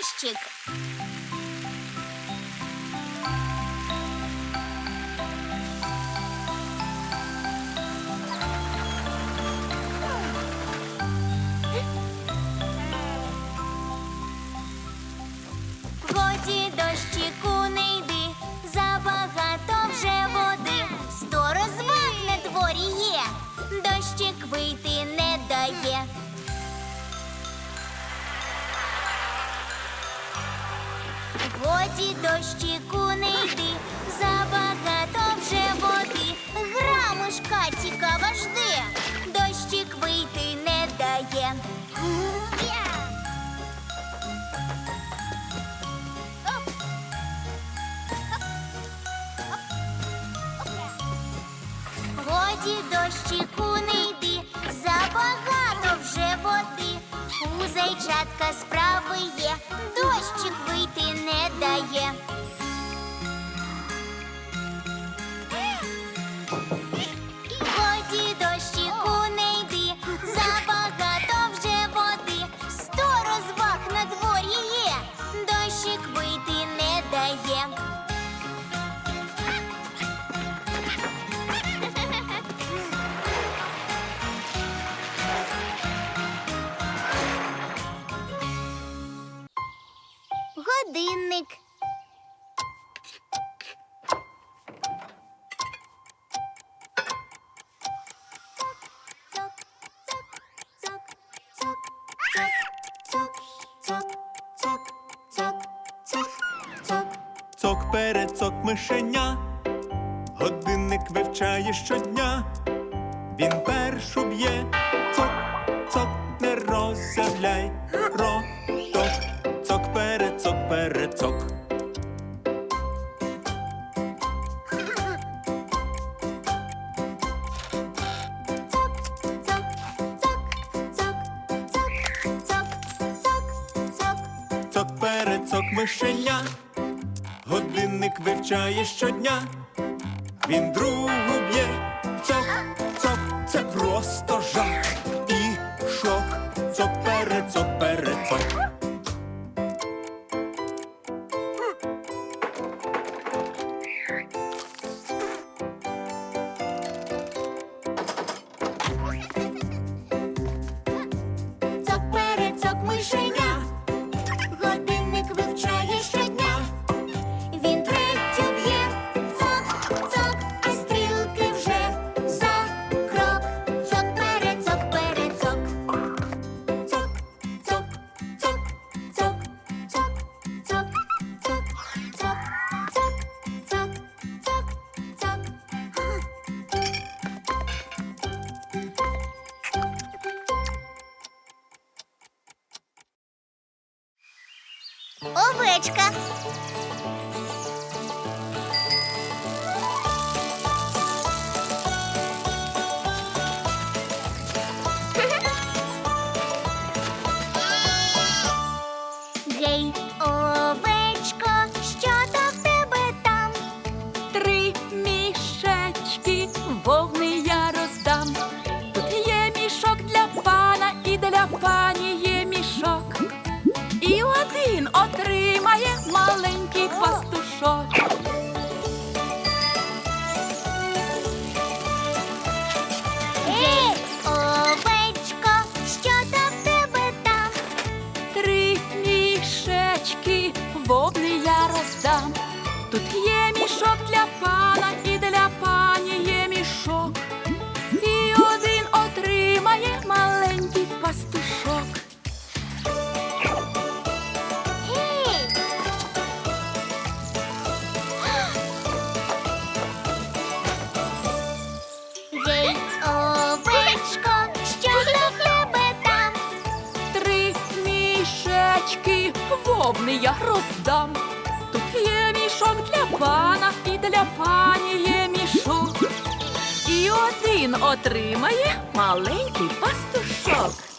ящик. Годі дощіку не йди. цок мишеня, годинник вивчає щодня, він першу б'є. грає щодня, він другу б'є, цок, цок, це просто жах. І шок, цок перед цок перед. яєчка. дам. Тут є мішок для пана і для пані є мішок. І один отримає маленький пастушок. Гей! Овечко, що до там? Три мішечки вовни я роздам. Тут є мішок для пана і для пані є мішок. І один отримає маленький пастушок.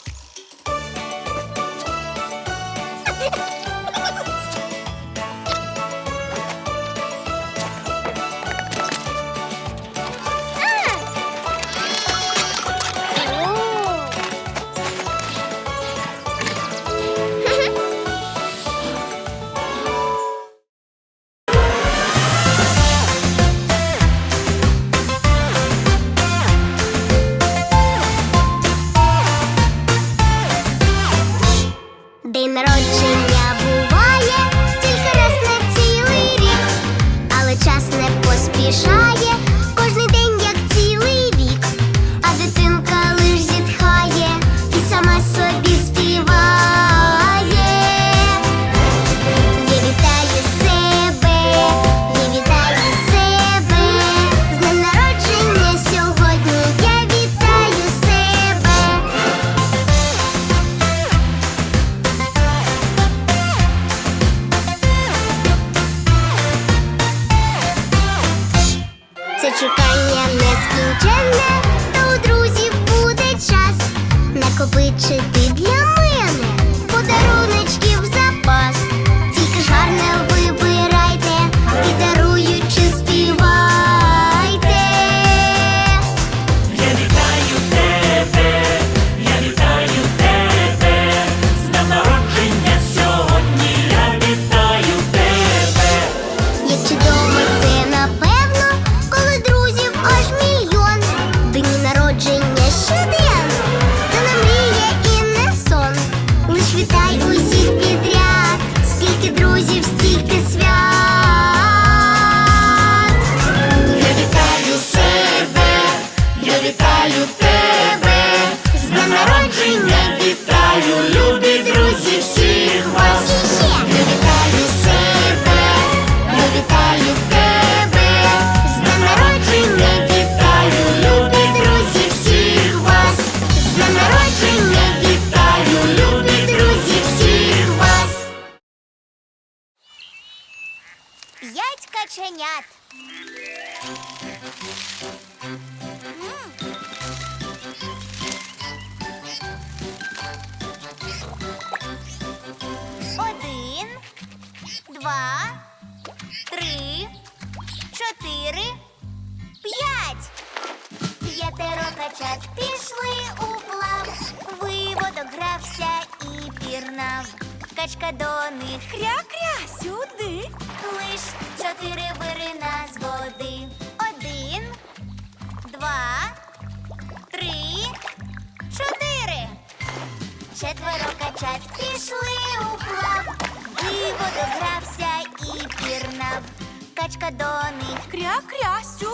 п'ять каченят. Один, два, три, чотири, п'ять. П'ятеро качат пішли у плав, виводок грався і пірнав. Качка до них кря-кря, собачка до. Кря-кря, сюди.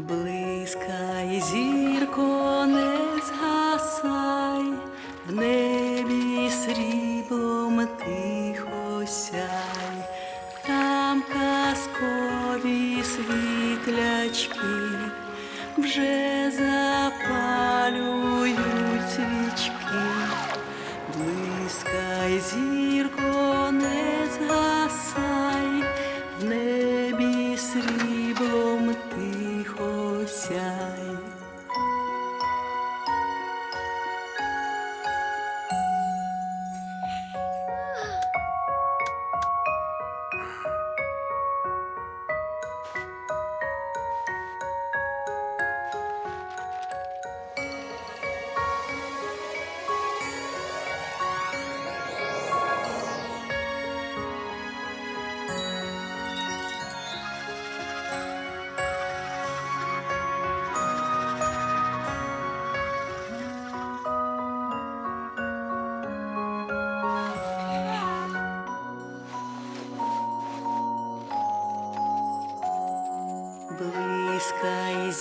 блискай, зірко, не згасай, в небі сріблом тихо сяй, там казкові світлячки вже.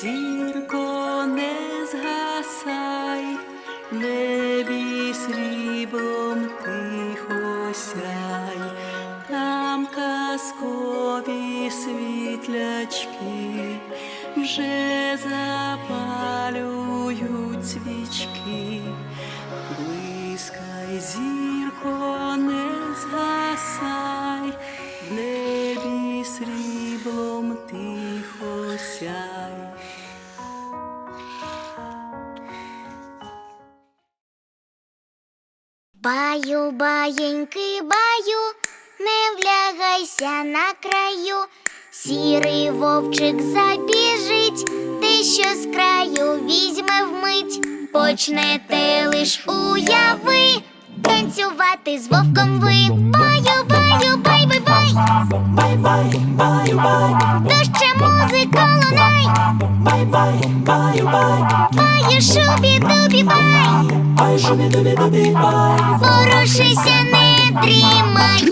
Зірко не згасай, небі срібом тихо сяй, там казкові світлячки вже запалюють свічки, блискай зірко не згасай. Не Баю, баєньки, баю, не влягайся на краю, сірий вовчик забіжить, ти що з краю візьме вмить, почнете лиш уяви, танцювати з вовком ви. Баю, баю, баю бай, Дужче музика лунай. баю, шубі, дубі, бай. Ворушися, не дрімай.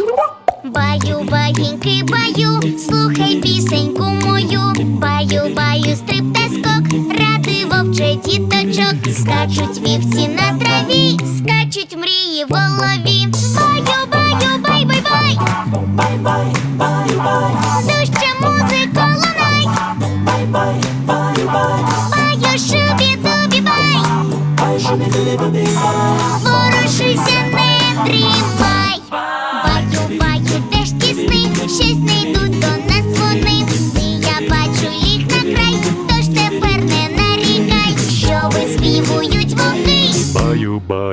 Баю, багіньки, баю, слухай пісеньку мою. Баю, баю, стрип та скок, ради вовче діточок. Скачуть вівці на траві, скачуть мрії в голові.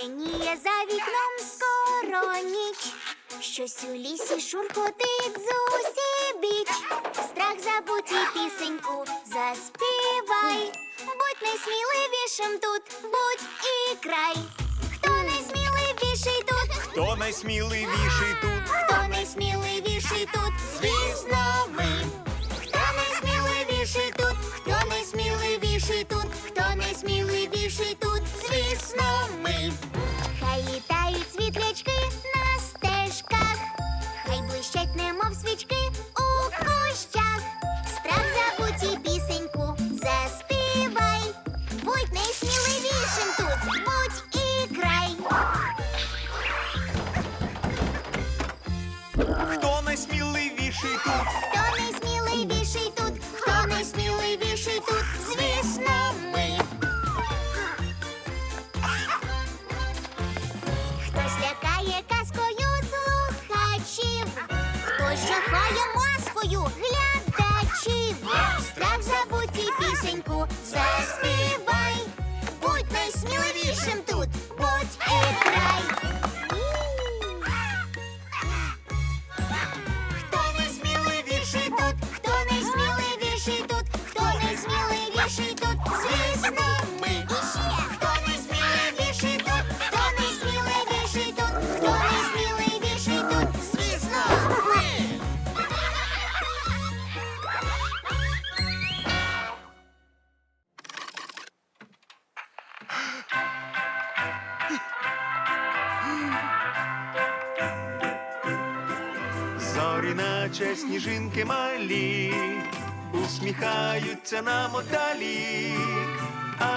Сутеніє за вікном скоро ніч. Щось у лісі шурхотить зусібіч. Страх забудь і пісеньку заспівай. Будь найсміливішим тут, будь і край. Хто найсміливіший тут? Хто найсміливіший тут? Хто найсміливіший тут? Звісно, ми. Хто найсміливіший тут? Хто найсміливіший тут?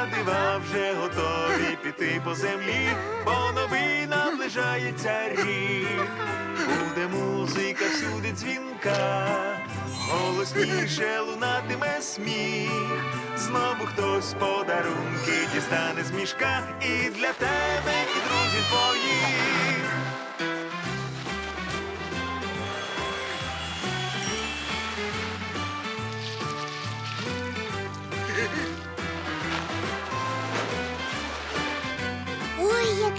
Дива вже готові піти по землі, бо новий наближається рік. Буде музика всюди дзвінка, голосніше лунатиме сміх. Знову хтось подарунки дістане з мішка і для тебе, і друзів твоїх.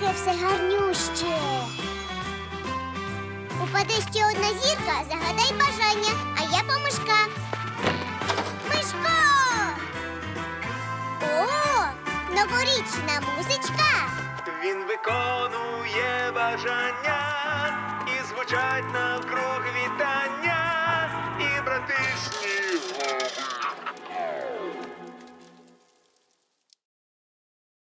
тебе все гарнюще. Упаде ще одна зірка, загадай бажання, а я помишка. Мишко! О, новорічна музичка. Він виконує бажання і звучать навкруг вітання і братишні.